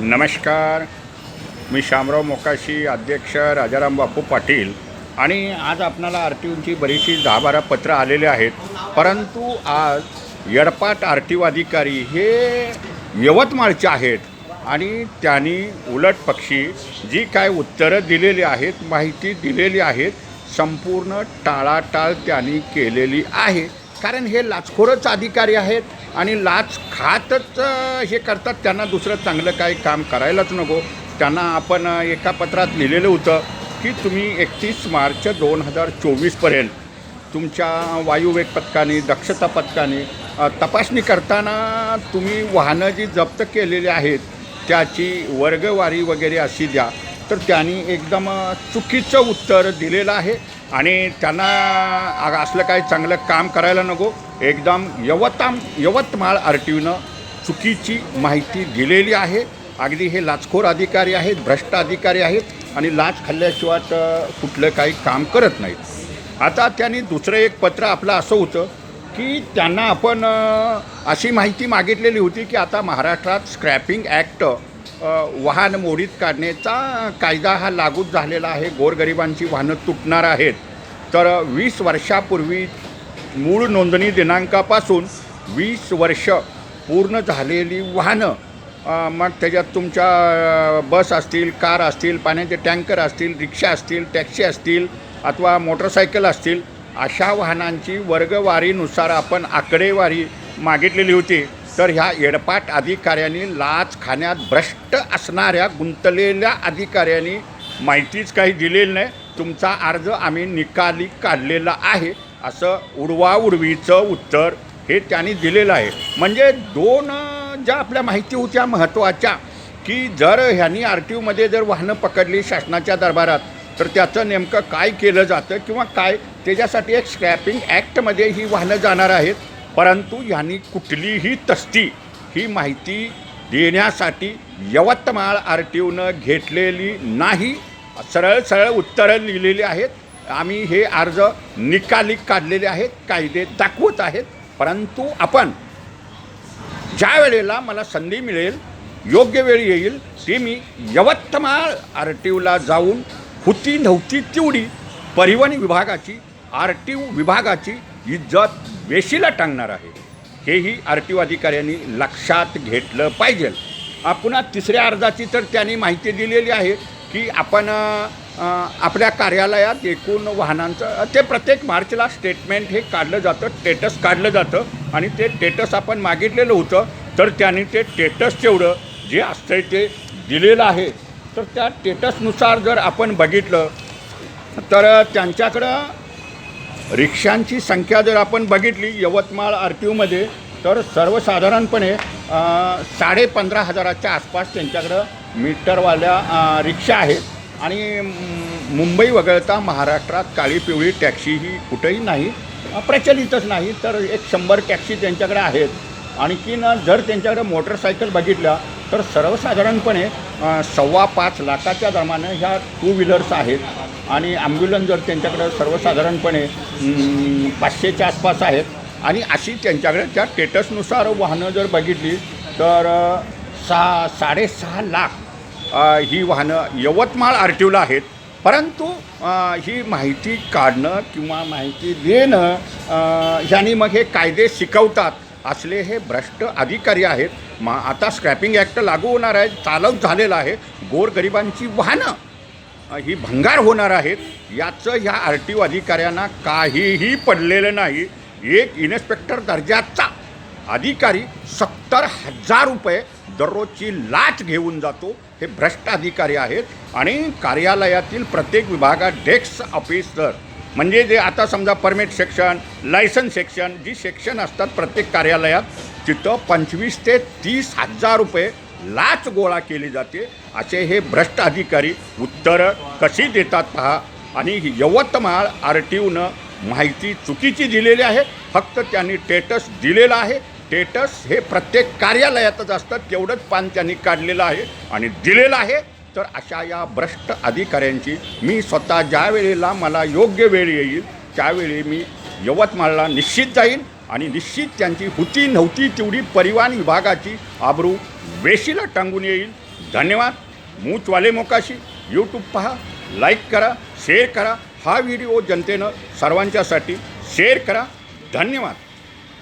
नमस्कार. मी शामराव मोकाशी अध्यक्ष राजाराम बापू पाटील. आणि आज आपणाला आर टी ओची बरीचशी दहा बारा पत्रं आलेले आहेत. परंतु आज यडपाट आर टी ओ अधिकारी हे यवतमाळचे आहेत. आणि त्यांनी उलट पक्षी जी काय उत्तरं दिलेली आहेत माहिती दिलेली आहेत संपूर्ण टाळाटाळ त्यांनी केलेली आहे. कारण हे लाचखोरच अधिकारी आहेत. आणि लाच खातच हे करतात. त्यांना दुसरं चांगलं काही काम करायलाच नको. त्यांना आपण एका पत्रात लिहिलेलं होतं की तुम्ही एकतीस मार्च दोन हजार चोवीसपर्यंत तुमच्या वायुवेग पथकाने दक्षता पथकाने तपासणी करताना तुम्ही वाहनं जी जप्त केलेली आहेत त्याची वर्गवारी वगैरे अशी द्या. तर त्यांनी एकदम चुकीचं उत्तर दिलेलं आहे. आणि त्यांना असलं काही चांगलं काम करायला नको. एकदम यवताम यवतमाळ आर टी ओनं चुकीची माहिती दिलेली आहे. अगदी हे लाचखोर अधिकारी आहेत भ्रष्ट अधिकारी आहेत आणि लाच खाल्ल्याशिवाय तर कुठलं काही काम करत नाहीत. आता त्यांनी दुसरं एक पत्र आपलं असं होतं की त्यांना आपण अशी माहिती मागितलेली होती की आता महाराष्ट्रात स्क्रॅपिंग ॲक्ट वाहन मोडीत काढण्याचा कायदा हा लागू झालेला आहे. गोरगरिबांची वाहनं तुटणार आहेत. तर वीस वर्षापूर्वी मूळ नोंदणी दिनांकापासून वीस वर्ष पूर्ण झालेली वाहनं मग त्याच्यात तुमच्या बस असतील कार असतील पाण्याचे टँकर असतील रिक्षा असतील टॅक्सी असतील अथवा मोटरसायकल असतील अशा वाहनांची वर्गवारीनुसार आपण आकडेवारी मागितलेली होती. तर ह्या येडपाट अधिकाऱ्यांनी लाच खाण्यात भ्रष्ट असणाऱ्या गुंतलेल्या अधिकाऱ्यांनी माहितीच काही दिलेली नाही. तुमचा अर्ज आम्ही निकाली काढलेला आहे. असं उडवाउडवीचं उत्तर हे त्यांनी दिलेलं आहे. म्हणजे दोन ज्या आपल्या माहिती होत्या महत्त्वाच्या की जर ह्यांनी आर टी ओमध्ये जर वाहनं पकडली शासनाच्या दरबारात तर त्याचं नेमकं काय केलं जातं किंवा काय? त्याच्यासाठी एक स्क्रॅपिंग ॲक्टमध्ये ही वाहनं जाणार आहेत. परंतु ह्यांनी कुठलीही तस्ती ही माहिती देण्यासाठी यवतमाळ आर टी ओनं घेतलेली नाही. सरळ सरळ उत्तरं लिहिलेली आहेत. आम्ही हे अर्ज निकाली काढलेले आहेत कायदे दाखवत आहेत. परंतु आपण ज्या वेळेला मला संधी मिळेल योग्य वेळ येईल ती मी यवतमाळ आर टी ओला जाऊन होती नव्हती तेवढी परिवहन विभागाची आर टी ओ विभागाची इज्जत वेशीला टांगणार आहे. हेही आर टी ओ अधिकाऱ्यांनी लक्षात घेतलं पाहिजे. पुन्हा तिसऱ्या अर्जाची तर त्यांनी माहिती दिलेली आहे की आपण आपल्या कार्यालयात एकूण वाहनांचं ते प्रत्येक मार्चला स्टेटमेंट हे काढलं जातं टेटस काढलं जातं आणि ते टेटस आपण मागितलेलं होतं. तर त्यांनी ते टेटस तेवढं जे असतंय ते दिलेलं आहे. तर त्या टेटसनुसार जर आपण बघितलं तर त्यांच्याकडं रिक्षांची संख्या जर आपण बघितली यवतमाळ आर टी ओमध्ये तर सर्वसाधारणपणे साडे पंधरा हजाराच्या आसपास त्यांच्याकडं मीटरवाल्या रिक्षा आहेत. आणि मुंबई वगळता महाराष्ट्रात काळी पिवळी टॅक्सी ही कुठेही नाही प्रचलितच नाही तर एक शंभर टॅक्सी त्यांच्याकडे आहेत. आणखीन जर त्यांच्याकडे मोटरसायकल बघितल्या तर सर्वसाधारणपणे सव्वा पाच लाखाच्या दरम्यानं ह्या टू व्हीलर्स आहेत. आणि ॲम्ब्युलन्स जर त्यांच्याकडे सर्वसाधारणपणे पाचशेच्या आसपास आहेत आणि अशी त्यांच्याकडे त्या स्टेटसनुसार वाहनं जर बघितली तर सहा साडेसहा लाख ही वाहनं यवतमाळ आर टी ओला आहेत. परंतु ही माहिती काढणं किंवा माहिती देणं अ, ह्यांनी मग हे कायदे शिकवतात असले हे भ्रष्ट अधिकारी आहेत. मा आता स्क्रॅपिंग ॲक्ट लागू होणार आहे चालक झालेला आहे. गोरगरिबांची वाहनं ही भंगार होणार आहेत याचं ह्या आर टी ओ अधिकाऱ्यांना काहीही पडलेलं नाही. एक इन्स्पेक्टर दर्जाचा अधिकारी सत्तर हजार रुपये दररोजची लाच घेऊन जातो. हे भ्रष्ट अधिकारी आहेत आणि कार्यालयातील प्रत्येक विभागात डेस्क ऑफिसर म्हणजे जे आता समजा परमिट सेक्शन लायसन्स सेक्शन जी सेक्शन असतात प्रत्येक कार्यालयात तिथं पंचवीस ते तीस हजार रुपये लाच गोळा केली जाते. असे हे भ्रष्ट अधिकारी उत्तरं कशी देतात पहा. आणि यवतमाळ आर टी ओनं माहिती चुकीची दिलेली आहे. फक्त त्यांनी टेटस दिलेलं आहे. टेटस हे प्रत्येक कार्यालयातच असतं तेवढंच पान त्यांनी काढलेलं आहे. आणि दिलेलं आहे. तर अशा या भ्रष्ट अधिकाऱ्यांची मी स्वतः ज्या वेळेला मला योग्य वेळ येईल त्यावेळी मी यवतमाळला निश्चित जाईन. आणि निश्चित त्यांची होती नव्हती तेवढी परिवहन विभागाची आबरू वेशीला टांगून येईल. धन्यवाद. मूचवाले मोकाशी यूट्यूब पहा लाईक करा शेअर करा. हा व्हिडिओ जनतेनं सर्वांच्यासाठी शेअर करा. धन्यवाद.